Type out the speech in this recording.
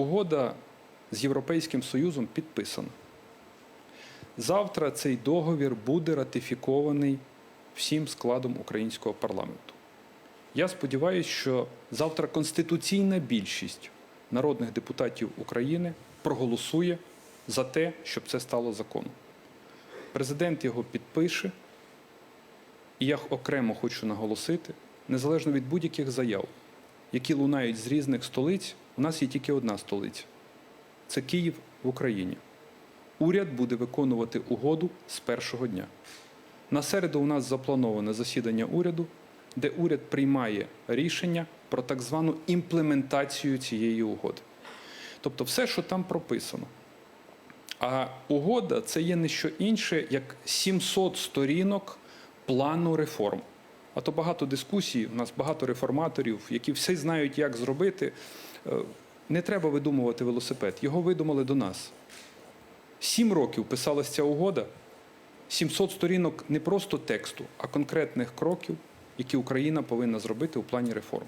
Угода з Європейським Союзом підписана. Завтра цей договір буде ратифікований всім складом українського парламенту. Я сподіваюся, що завтра конституційна більшість народних депутатів України проголосує за те, щоб це стало законом. Президент його підпише, і я окремо хочу наголосити, незалежно від будь-яких заяв, які лунають з різних столиць, у нас є тільки одна столиця це Київ в Україні. Уряд буде виконувати угоду з першого дня. На середу у нас заплановане засідання уряду, де уряд приймає рішення про так звану імплементацію цієї угоди. Тобто, все, що там прописано. А угода це є не що інше, як 700 сторінок плану реформ. А то багато дискусій, у нас багато реформаторів, які все знають, як зробити. Е, Не треба видумувати велосипед. Його видумали до нас. Сім років писалася ця угода, 700 сторінок не просто тексту, а конкретних кроків, які Україна повинна зробити у плані реформ.